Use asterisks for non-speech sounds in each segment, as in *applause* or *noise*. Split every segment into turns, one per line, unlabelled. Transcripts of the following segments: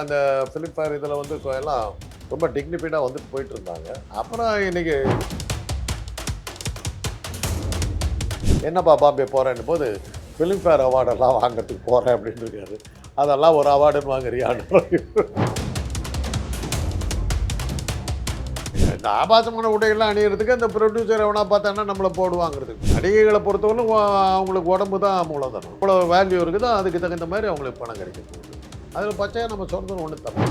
அந்த ஃபிலிப்பைன் இதில் வந்து எல்லாம் ரொம்ப டிக்னிஃபைடாக வந்துட்டு போயிட்டு இருந்தாங்க. அப்புறம் இன்னைக்கு என்னப்பா பாம்பே போகிறேன்னு போது ஃபிலிம்ஃபேர் அவார்டெல்லாம் வாங்கிறதுக்கு போகிறேன் அப்படின்னு இருக்காரு. அதெல்லாம் ஒரு அவார்டுன்னு வாங்குறியான்னு *laughs* இந்த ஆபாசமான உடைகள்லாம் அணியறதுக்கு அந்த ப்ரொடியூசர் எவனா பார்த்தானா நம்மளை போடுவாங்கிறதுக்கு. நடிகைகளை பொறுத்தவரைக்கும் அவங்களுக்கு உடம்பு தான் மூலதனம். இவ்வளோ வேல்யூ இருக்குதோ? அதுக்கு தகுந்த மாதிரி அவங்களுக்கு பணம் கிடைக்கும். அதில் பச்சையாக நம்ம சொந்தம் ஒன்று தப்பு.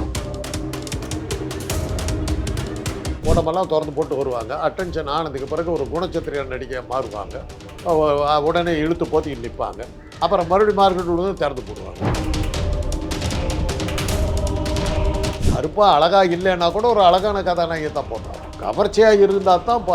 உடம்பெல்லாம் திறந்து போட்டு வருவாங்க. அட்டென்ஷன் ஆனதுக்கு பிறகு ஒரு குணச்சித்திரையர் நடிக்க மாறுவாங்க. உடனே இழுத்து போத்தி நிற்பாங்க அப்புறம் மறுபடியும் மார்க்கெட் திறந்து போடுவாங்க. கருப்பாக அழகாக இல்லைன்னா கூட ஒரு அழகான கதாநாயகி தான் போடுறாங்க. கவர்ச்சியாக இருந்தால் தான்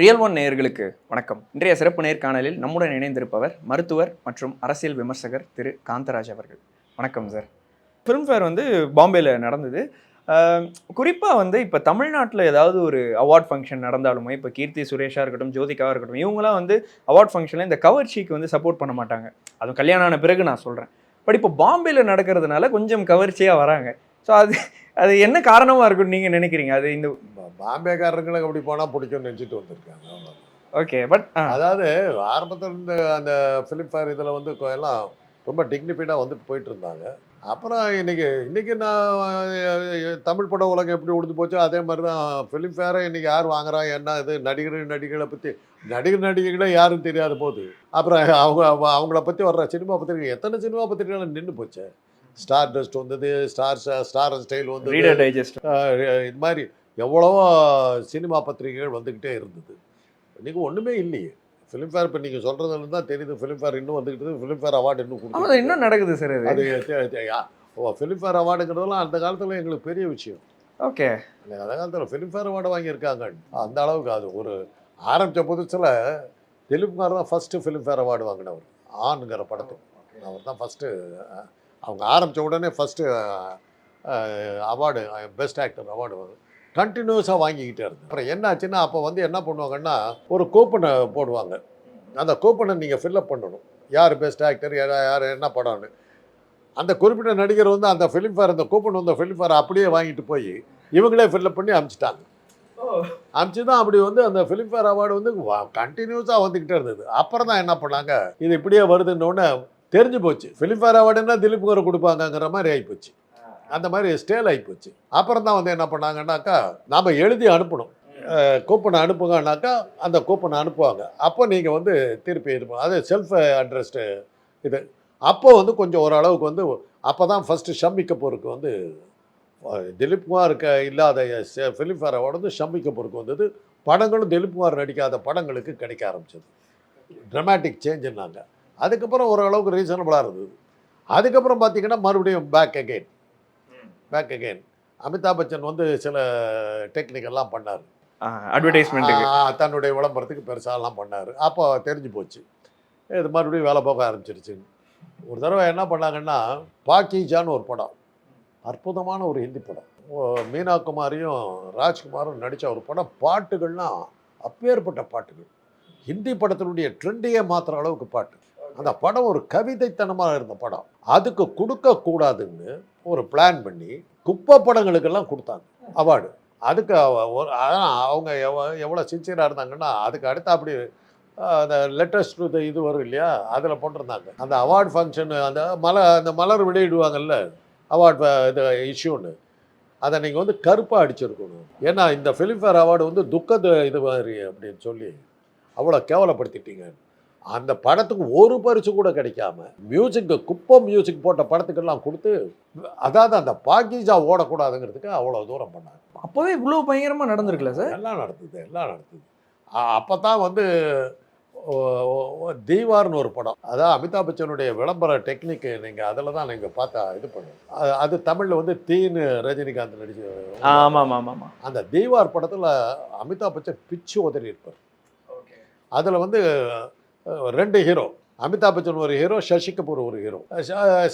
ரியல் ஒன் நேயர்களுக்கு வணக்கம். இன்றைய சிறப்பு நேர்காணலில் நம்முடன் இணைந்திருப்பவர் மருத்துவர் மற்றும் அரசியல் விமர்சகர் திரு காந்தராஜ் அவர்கள். வணக்கம் சார் ஃபிலிம்ஃபேர் வந்து பாம்பேயில் நடந்தது. குறிப்பாக வந்து இப்போ தமிழ்நாட்டில் ஏதாவது ஒரு அவார்ட் ஃபங்க்ஷன் நடந்தாலுமே இப்போ கீர்த்தி சுரேஷாக இருக்கட்டும் ஜோதிகாவாக இருக்கட்டும் இவங்களாம் வந்து அவார்ட் ஃபங்க்ஷனில் இந்த கவர்ச்சிக்கு வந்து சப்போர்ட் பண்ண மாட்டாங்க. அதுவும் கல்யாணம் ஆன பிறகு நான் சொல்கிறேன் பட் இப்போ பாம்பேயில் நடக்கிறதுனால கொஞ்சம் கவர்ச்சியாக வராங்க. ஸோ அது அது என்ன காரணமாக இருக்கும்னு நீங்கள் நினைக்கிறீங்க? அது இந்த
பாம்பேக்காரங்களுக்கு அப்படி போனால் பிடிக்கும்னு நினச்சிட்டு வந்திருக்காங்க.
ஓகே பட்
அதாவது ஆரம்பத்தில் இருந்த அந்த ஃபிலிம்ஃபேர் இதில் வந்து எல்லாம் ரொம்ப டிக்னிஃபைடாக வந்துட்டு போயிட்டு இருந்தாங்க. அப்புறம் இன்னைக்கு இன்னைக்கு நான் தமிழ் பட உலகம் எப்படி உடுத்து போச்சோ அதே மாதிரி தான் ஃபிலிம்ஃபேரை இன்னைக்கு யார் வாங்குறா என்ன இது நடிகர் நடிகைகளை பற்றி நடிகர் நடிகைகளே யாரும் தெரியாத போது அப்புறம் அவங்க அவ- அவங்கள பற்றி வர்ற சினிமா பத்திரிகை எத்தனை சினிமா பத்திரிகைகள் நின்று போச்சு? ஸ்டார் டஸ்ட் வந்தது. ஸ்டார் ஸ்டார் ஸ்டைல் ஆஹ் இது மாதிரி எவ்வளவோ சினிமா பத்திரிகைகள் வந்துக்கிட்டே இருந்தது. இன்றைக்கி ஒன்றுமே இல்லையே. ஃபிலிம்ஃபேர் இப்போ நீங்கள் சொல்கிறதுல தான் தெரியுது ஃபிலிம்ஃபேர் இன்னும் வந்துக்கிட்டு ஃபிலிம்ஃபேர் அவார்டு இன்னும் கொடுத்து
இன்னும் நடக்குது சார் அது
ஃபிலிம்ஃபேர் அவார்டுங்கிறதெல்லாம் அந்த காலத்தில் எங்களுக்கு பெரிய விஷயம்.
ஓகே.
அந்த அந்த காலத்தில் ஃபிலிம்ஃபேர் அவார்டு வாங்கியிருக்காங்க. அந்த அளவுக்கு அது ஒரு ஆரம்பித்த புதுசில் திலீப்குமார் தான் ஃபஸ்ட்டு ஃபிலிம்ஃபேர் அவார்டு வாங்கினவர். ஆண்ங்கிற படத்துக்கு. அவர் தான் ஃபஸ்ட்டு அவங்க ஆரம்பித்த உடனே first award best actor award வந்து கண்டினியூஸாக வாங்கிக்கிட்டே இருந்தது அப்புறம் என்ன ஆச்சுன்னா அப்போ வந்து என்ன பண்ணுவாங்கன்னா ஒரு கூப்பனை போடுவாங்க. அந்த கூப்பனை நீங்கள் ஃபில்அப் பண்ணணும். யார் பெஸ்ட் ஆக்டர் யார் யார் என்ன படம்னு. அந்த குறிப்பிட்ட நடிகர் வந்து அந்த ஃபிலிம்ஃபேர் அந்த கூப்பன் வந்த ஃபிலிம்ஃபேர் அப்படியே வாங்கிட்டு போய் இவங்களே ஃபில்அப் பண்ணி அனுப்பிச்சிட்டாங்க அனுப்பிச்சு தான் அப்படி வந்து அந்த ஃபிலிம்ஃபேர் அவார்டு வந்து கண்டினியூஸாக வந்துக்கிட்டே இருந்தது. அப்புறம் தான் என்ன பண்ணாங்க இது இப்படியே வருதுன்னொன்னே தெரிஞ்சு போச்சு. ஃபிலிம்ஃபேர் அவார்டுன்னா திலீப் குமார் கொடுப்பாங்கங்கிற மாதிரி ஆகிப்போச்சு அந்த மாதிரி ஸ்டேல் ஆகிப்போச்சு அப்புறம் தான் வந்து என்ன பண்ணாங்கன்னாக்கா நாம் எழுதி அனுப்பணும். கூப்பனை அனுப்புங்கன்னாக்கா அந்த கூப்பனை அனுப்புவாங்க. அப்போ நீங்கள் வந்து திருப்பி பண்ண- அது செல்ஃப் அட்ரஸ்டு இது. அப்போ வந்து கொஞ்சம் ஓரளவுக்கு வந்து அப்போ தான் ஃபஸ்ட்டு ஷம்மி கபூருக்கு வந்து திலீப் குமாருக்கு இல்லாத ஃபிலிம்ஃபேர் அவார்டு வந்து ஷம்மி கபூருக்கு வந்தது. படங்களும் திலீப் குமார் நடிக்காத படங்களுக்கு கிடைக்க ஆரம்பிச்சது. ட்ரமாட்டிக் சேஞ்சுன்னாங்க அதுக்கப்புறம் ஓரளவுக்கு ரீசனபிளாக இருந்தது. அதுக்கப்புறம் பார்த்தீங்கன்னா மறுபடியும் back again back again Amitabh Bachchan வந்து சில டெக்னிக் எல்லாம் பண்ணார்.
அட்வர்டைஸ்மெண்ட்டுக்கு
ஆ, தன்னுடைய விளம்பரத்துக்கு பெருசாலாம் பண்ணார். அப்போ தெரிஞ்சு போச்சு. இது மறுபடியும் வேலை போக ஆரம்பிச்சிருச்சு. ஒரு தடவை என்ன பண்ணாங்கன்னா பாக்கிஜான்னு ஒரு படம். அற்புதமான ஒரு ஹிந்தி படம். மீனா குமாரியும் ராஜ்குமாரும் நடித்த ஒரு படம். பாட்டுகள்லாம் அப்பேற்பட்ட பாட்டுகள். ஹிந்தி படத்தினுடைய ட்ரெண்டையே மாற்றுற அளவுக்கு பாட்டு. அந்த படம் ஒரு கவிதைத்தனமாக இருந்த படம். அதுக்கு கொடுக்கக்கூடாதுன்னு ஒரு பிளான் பண்ணி குப்பை படங்களுக்கெல்லாம் கொடுத்தாங்க. அவார்டு. அதுக்கு அவ- ஒரு அதான் அவங்க எவ்வளோ எவ்வளோ சின்சியராக இருந்தாங்கன்னா அதுக்கு அடுத்து அப்படி அந்த லெட்டஸ்ட் டு இது வரும் இல்லையா? அதில் போட்டிருந்தாங்க. அந்த அவார்டு ஃபங்க்ஷன் அந்த மலர் அந்த மலர் வெளியிடுவாங்கல்ல அவார்டு இது இஷ்யூன்னு அதை நீங்கள் வந்து கருப்பாக அடிச்சிருக்கணும். ஏன்னா இந்த ஃபிலிம்ஃபேர் அவார்டு வந்து துக்கத்தை இது மாதிரி அப்படின்னு சொல்லி அவ்வளோ கேவலப்படுத்திட்டீங்க அந்த படத்துக்கு ஒரு பரிசு கூட கிடைக்காம மியூசிக் குப்பை மியூசிக் போட்ட படத்துக்கெல்லாம் கொடுத்து அதாவது அந்த பாக்கிஜா ஓடக்கூடாதுங்கிறதுக்கு அவ்வளோ தூரம் பண்ணாங்க.
அப்போவே இவ்வளோ பயங்கரமாக நடந்திருக்குல்ல சார்?
எல்லாம் நடந்தது எல்லாம் நடந்தது. அப்போ தான் வந்து தீவார்னு ஒரு படம். அதான் அமிதாப் பச்சனுடைய விளம்பர டெக்னிக்கு நீங்கள் அதில் தான் நீங்கள் பார்த்தா இது பண்ணுங்க. அது அது தமிழில் வந்து தீன்னு ரஜினிகாந்த் நடிச்சு
ஆமாம் ஆமாம் ஆமாம்
அந்த தீவார் படத்தில் அமிதாப் பச்சன் பிச்சு உதறி இருப்பார் அதில் வந்து ரெண்டு ஹீரோ அமிதாப் பச்சன் ஒரு ஹீரோ சசி கபூர் ஒரு ஹீரோ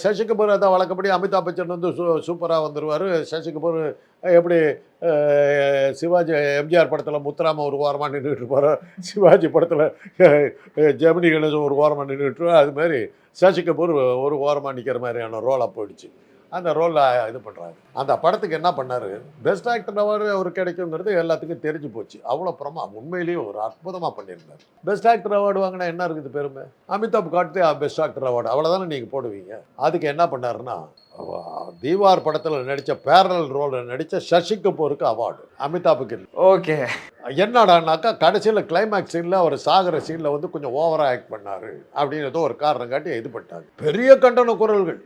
சசி கபூர் அதான் வழக்கப்படி அமிதாப் பச்சன் வந்து சூ சூப்பராக வந்துடுவார் சசி கபூர் எப்படி சிவாஜி எம்ஜிஆர் படத்தில் முத்துராம ஒரு வாரமாக நின்றுட்டு இருப்பார்? சிவாஜி படத்தில் ஜெமினி கணேசன் ஒரு வாரமாக நின்றுட்டு அது மாதிரி சசி கபூர் ஒரு வாரமாக நிற்கிற மாதிரியான ரோலாக போயிடுச்சு. அந்த ரோலில் இது பண்ணுறாரு அந்த படத்துக்கு என்ன பண்ணார்? பெஸ்ட் ஆக்டர் அவார்டு அவர் கிடைக்குங்கிறது எல்லாத்துக்கும் தெரிஞ்சு போச்சு. அவ்வளோ பிரமா உண்மையிலேயே ஒரு அற்புதமாக பண்ணியிருந்தார். பெஸ்ட் ஆக்டர் அவார்டு வாங்கினா என்ன இருக்குது பெருமை? அமிதாப் காட்டு பெஸ்ட் ஆக்டர் அவார்டு அவ்வளோதானே நீங்கள் போடுவீங்க? அதுக்கு என்ன பண்ணாருன்னா தீவார் படத்தில் நடித்த பேரல் ரோலில் நடித்த சசி கபூருக்கு அவார்டு அமிதாப்புக்கு
ஓகே.
என்னடானாக்கா கடைசியில் கிளைமேக்ஸ் சீனில் அவர் சாகிற சீனில் வந்து கொஞ்சம் ஓவராக ஆக்ட் பண்ணார். அப்படின்னு ஏதோ ஒரு காரணம் காட்டி இது பண்ணிட்டாங்க பெரிய கண்டன குரல்கள்.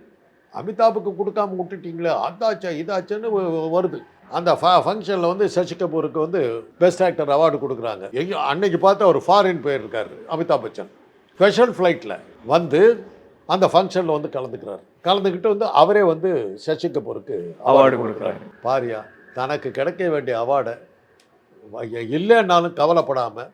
அமிதாப்புக்கு கொடுக்காம விட்டுட்டீங்களே அதாச்சா இதாச்சுன்னு வருது. அந்த ஃபங்க்ஷனில் வந்து சசி கபூருக்கு வந்து பெஸ்ட் ஆக்டர் அவார்டு கொடுக்குறாங்க. எங்க அன்னைக்கு பார்த்து அவர் ஃபாரின் போயிருக்காரு அமிதாப் பச்சன். ஸ்பெஷல் ஃப்ளைட்டில் வந்து அந்த ஃபங்க்ஷனில் வந்து கலந்துக்கிறாரு. கலந்துக்கிட்டு வந்து அவரே வந்து சசி கபூருக்கு
அவார்டு கொடுக்குறாரு.
பாரியா தனக்கு கிடைக்க வேண்டிய அவார்டை இல்லைன்னாலும் கவலைப்படாமல்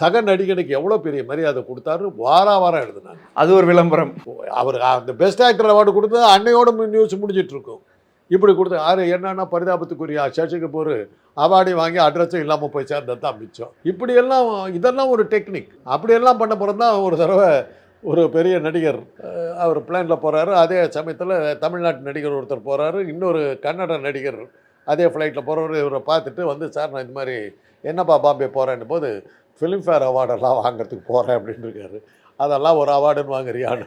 சக நடிகனுக்கு எவ்வளோ பெரிய மரியாதை கொடுத்தாரு? வாரா வாரம் எழுதினாங்க.
அது ஒரு விளம்பரம்.
அவர் அந்த பெஸ்ட் ஆக்டர் அவார்டு கொடுத்து அன்னையோட நியூஸ் முடிஞ்சிட்டு இருக்கும். இப்படி கொடுத்து யார் என்னன்னா பரிதாபத்துக்குரிய கபூர் அவார்டை வாங்கி அட்ரஸும் இல்லாமல் போய் சேர்ந்தது தான் மிச்சம். இப்படியெல்லாம் இதெல்லாம் ஒரு டெக்னிக் அப்படியெல்லாம் பண்ண பிறகு தான் ஒரு தடவை ஒரு பெரிய நடிகர் அவர் பிளேனில் போகிறாரு அதே சமயத்தில் தமிழ்நாட்டு நடிகர் ஒருத்தர் போகிறாரு இன்னொரு கன்னட நடிகர் அதே ஃப்ளைட்டில் போகிறவர் இவரை பார்த்துட்டு வந்து சார் நான் இந்த மாதிரி என்னப்பா பாம்பே போகிறேன்னு போது ஃபிலிம்ஃபேர் அவார்டெல்லாம் வாங்குறதுக்கு போகிறேன் அப்படின்னு இருக்காரு. அதெல்லாம் ஒரு அவார்டுன்னு வாங்குறியான்னு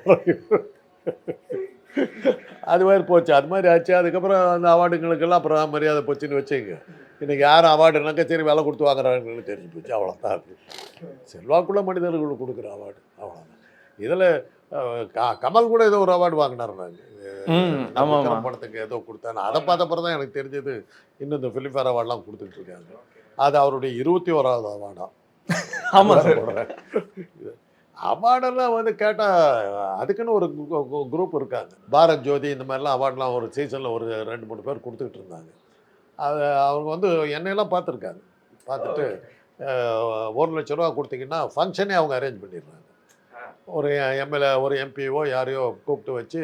*laughs* அது மாதிரி போச்சு. அது மாதிரி ஆச்சு. அதுக்கப்புறம் அந்த அவார்டுங்களுக்கெல்லாம் அப்புறம் மரியாதை போச்சுன்னு வச்சுங்க இன்றைக்கி யாரும் அவார்டுனாக்கா சரி வேலை கொடுத்து வாங்குறாங்கன்னு தெரிஞ்சு போச்சு. அவ்வளோதான் செல்வாக்குள்ள மனிதர்களுக்கு கொடுக்குற அவார்டு. அவ்வளோதான் இதில் கமல் கூட ஏதோ ஒரு அவார்டு வாங்கினார் நாங்கள் படத்துக்கு ஏதோ கொடுத்தாங்க அதை பார்த்த பிறகு தான் எனக்கு தெரிஞ்சது இன்னும் இந்த ஃபிலிம்ஃபேர் அவார்ட்லாம் கொடுத்துட்டு இருக்காங்க. அது அவருடைய இருபத்தி ஓராவது அவார்டாம்
ஆமாம் சார்.
அவார்டெல்லாம் வந்து கேட்டால் அதுக்குன்னு ஒரு குரூப் இருக்காங்க. பாரத் ஜோதி இந்த மாதிரிலாம் அவார்ட்லாம் ஒரு சீசனில் ஒரு ரெண்டு மூணு பேர் கொடுத்துக்கிட்டு இருந்தாங்க. அது அவங்க வந்து என்னையெல்லாம் பார்த்துருக்காங்க. பார்த்துட்டு ஒரு லட்ச ரூபா கொடுத்தீங்கன்னா ஃபங்க்ஷனே அவங்க அரேஞ்ச் பண்ணிடுறாங்க. ஒரு எம்எல்ஏ ஒரு எம்பிஓ யாரையோ கூப்பிட்டு வச்சு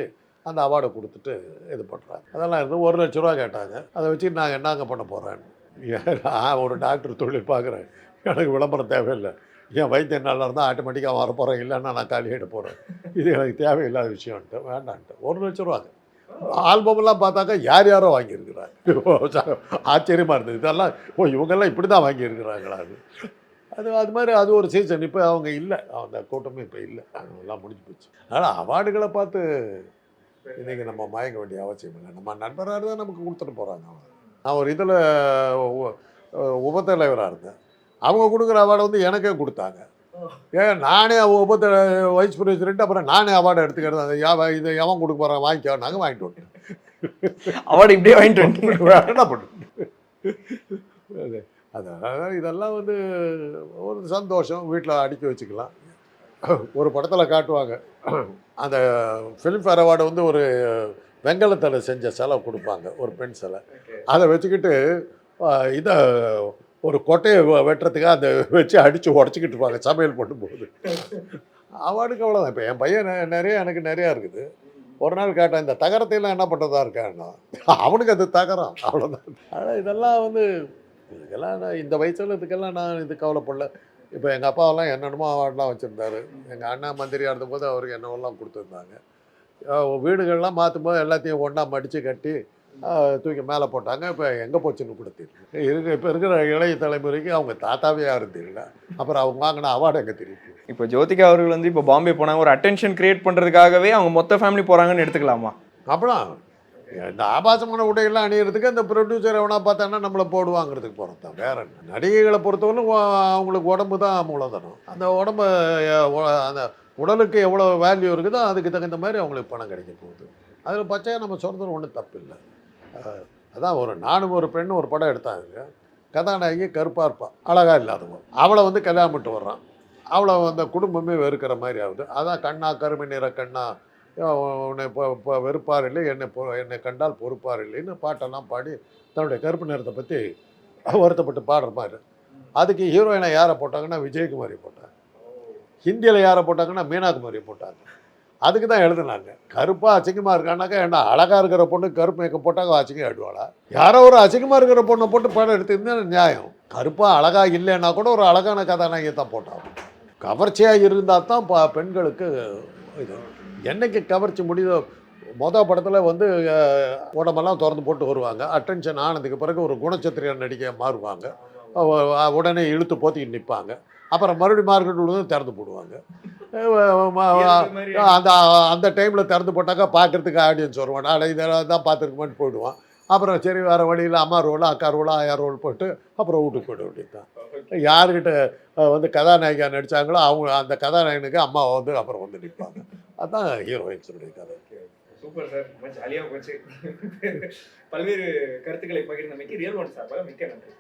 அந்த அவார்டை கொடுத்துட்டு இது பண்ணுறாங்க அதெல்லாம் இருந்து ஒரு லட்ச ரூபா கேட்டாங்க. அதை வச்சு நாங்கள் என்னங்க பண்ண போகிறேன் நான் ஒரு டாக்டர் தொழில் பார்க்குறேன். எனக்கு விளம்பரம் தேவையில்லை. என் வைத்தியம் நல்லா இருந்தால் ஆட்டோமேட்டிக்காக வர போகிறேன் இல்லைன்னா நான் காலியிட போகிறேன் இது எனக்கு தேவையில்லாத விஷயம்ன்ட்டு வேண்டான்ட்டு. ஒரு லட்ச ரூபாங்க. ஆல்பம்லாம் பார்த்தாக்கா யார் யாரோ வாங்கியிருக்கிறாங்க. ஆச்சரியமாக இருந்தது. இதெல்லாம் ஓ இவங்கெல்லாம் இப்படி தான் வாங்கியிருக்கிறாங்களா அது? அது அது மாதிரி அது ஒரு சீசன் இப்போ அவங்க இல்லை. அந்த கூட்டமே இப்போ இல்லை. அதெல்லாம் முடிஞ்சு போச்சு. அதனால் அவார்டுகளை பார்த்து இன்றைக்கி நம்ம மயங்க வேண்டிய அவசியம் இல்லை. நம்ம நண்பராக இருந்தால் நமக்கு கொடுத்துட்டு போகிறாங்க நான் ஒரு இதில் உபத்தலைவராக இருந்தேன். அவங்க கொடுக்குற அவார்டை வந்து எனக்கே கொடுத்தாங்க. ஏன் நானே உபத்த வைஸ் பிரசிடென்ட் அப்புறம் நானே அவார்டு யா இதை எவன் கொடுக்க போகிறான் வாங்கிக்கோ நாங்கள் வாங்கிட்டு வந்துட்டோம்.
அவார்டு இப்படியே வாங்கிட்டு *laughs* வந்துட்டீங்க.
என்ன பண்ணு *laughs* அது அதனால் இதெல்லாம் வந்து ஒரு சந்தோஷம் வீட்டில் அடுக்கி வச்சுக்கலாம். ஒரு படத்தில் காட்டுவாங்க. அந்த ஃபிலிம்ஃபேர் அவார்டு வந்து ஒரு வெங்கலத்தில் செஞ்ச சிலை கொடுப்பாங்க ஒரு பெண் சிலை. அதை வச்சுக்கிட்டு இதை ஒரு கொட்டையை வெட்டுறதுக்காக அந்த வச்சு அடித்து உடச்சிக்கிட்டு இருப்பாங்க சமையல் பண்ணும்போது. அவார்டுக்கு அவ்வளோதான் இப்போ என் பையன் நிறைய எனக்கு நிறையா இருக்குது. ஒரு நாள் கேட்டேன் இந்த தகரத்தையெல்லாம் என்ன பண்ணுறதா இருக்கான்னா? அவனுக்கு அது தகரம் அவ்வளோதான் ஆனால் இதெல்லாம் வந்து இதுக்கெல்லாம் நான் இந்த வயசில் இதுக்கெல்லாம் நான் இது கவலைப்படல. இப்போ எங்கள் அப்பாவெல்லாம் என்னென்னமோ அவார்ட்லாம் வச்சுருந்தாரு. எங்கள் அண்ணா மந்திரியாக இருந்தபோது அவருக்கு என்னவெல்லாம் கொடுத்துருந்தாங்க. வீடுகள்லாம் மாற்றும் போது எல்லாத்தையும் ஒன்றா மடித்து கட்டி தூக்கி மேலே போட்டாங்க. இப்போ எங்கே போச்சுன்னு கூட தெரியல. இருக்க இப்போ இருக்கிற இளைய தலைமுறைக்கு அவங்க தாத்தாவே தெரியல. அப்புறம் அவங்க வாங்கின அவார்டு எங்கே தெரியும்
இப்போ ஜோதிகா அவர்கள் வந்து இப்போ பாம்பே போனாங்க. ஒரு அட்டென்ஷன் கிரியேட் பண்றதுக்காகவே அவங்க மொத்த ஃபேமிலி போறாங்கன்னு எடுத்துக்கலாமா?
அப்புறம் இந்த ஆபாசமான உடையெல்லாம் அணியறதுக்கு அந்த ப்ரொடியூசர் எவனா பார்த்தான்னா நம்மளை போடுவாங்கிறதுக்கு போகிறது தான் வேற என்ன. நடிகைகளை பொறுத்தவரைக்கும் அவங்களுக்கு உடம்பு தான் மூலதனம். அந்த உடம்பு அந்த உடலுக்கு எவ்வளோ வேல்யூ இருக்குதோ அதுக்கு தகுந்த மாதிரி அவங்களுக்கு பணம் கிடைக்க போகுது. அதில் பச்சையாக நம்ம சொல்கிறது ஒன்றும் தப்பு இல்லை. அதான் ஒரு நானும் ஒரு பெண்ணும் ஒரு படம் எடுத்தாங்க. கதாநாயகி கருப்பாக இருப்பாள் அழகாக இல்லாதவங்க அவளை வந்து கல்யாணம் பண்ணிட்டு வர்றான். அவளை அந்த குடும்பமே வெறுக்கிற மாதிரி ஆகுது. அதான் கண்ணா கருமை நிற கண்ணா உன்னை இப்போ வெறுப்பார் இல்லை என்னை பொ என்னை கண்டால் பொறுப்பார் இல்லைன்னு பாட்டெல்லாம் பாடி தன்னுடைய கருப்பு நிறத்தை பற்றி வருத்தப்பட்டு பாடுற மாதிரி. அதுக்கு ஹீரோயினை யாரை போட்டாங்கன்னா விஜயகுமாரி போட்டாங்க. ஹிந்தியில் யாரை போட்டாங்கன்னா மீனாகுமாரி போட்டாங்க. அதுக்கு தான் எழுதுனாங்க. கருப்பாக அசிங்கமாக இருக்கானாக்கா என்ன அழகாக இருக்கிற பொண்ணு கருப்பு மேக்கப் போட்டாங்க அசிங்கம் ஆடுவாளா யாரோ ஒரு அசிங்கமாக இருக்கிற பொண்ணை போட்டு படம் எடுத்திருந்தா நியாயம்? கருப்பாக அழகாக இல்லைன்னா கூட ஒரு அழகான கதாநாயகியை தான் போட்டாங்க கவர்ச்சியாக இருந்தால் தான் பா பெண்களுக்கு இது. என்னைக்கு கவர்ச்சி முடியுதோ மொதல் படத்தில் வந்து உடம்பெல்லாம் திறந்து போட்டு வருவாங்க. அட்டென்ஷன் ஆனதுக்கு பிறகு ஒரு குணச்சித்திரியன் நடிக்க மாறுவாங்க. உடனே இழுத்து போத்திக்கிட்டு நிற்பாங்க அப்புறம் மறுபடியும் மார்க்கெட் விழுந்து திறந்து போடுவாங்க. அந்த அந்த டைமில் திறந்து போட்டாக்கா பார்க்கறதுக்கு ஆடியன்ஸ் வருவான் அட இதெல்லாம் தான் பார்த்துருக்குமான்னு போயிடுவான். அப்புறம் சரி வேறு வழியில் அம்மா ரோல் அக்கா ரோல் ஆயா ரோல் போட்டு அப்புறம் வீட்டுக்கு போயிட வேண்டியது தான் யாருக்கிட்ட அஹ், வந்து கதாநாயகா நடித்தாங்களோ அவங்க அந்த கதாநாயகனுக்கு அம்மா வந்து அப்புறம் வந்து நிற்பாங்க அதான் ஹீரோயின்ஸுடைய கதை
சூப்பர் சார் ரொம்ப ஜாலியாக போச்சு. பல்வேறு கருத்துக்களை பகிர்ந்தமைக்கு ரியல் ஒன் சார்பாக மிக்க நன்றி.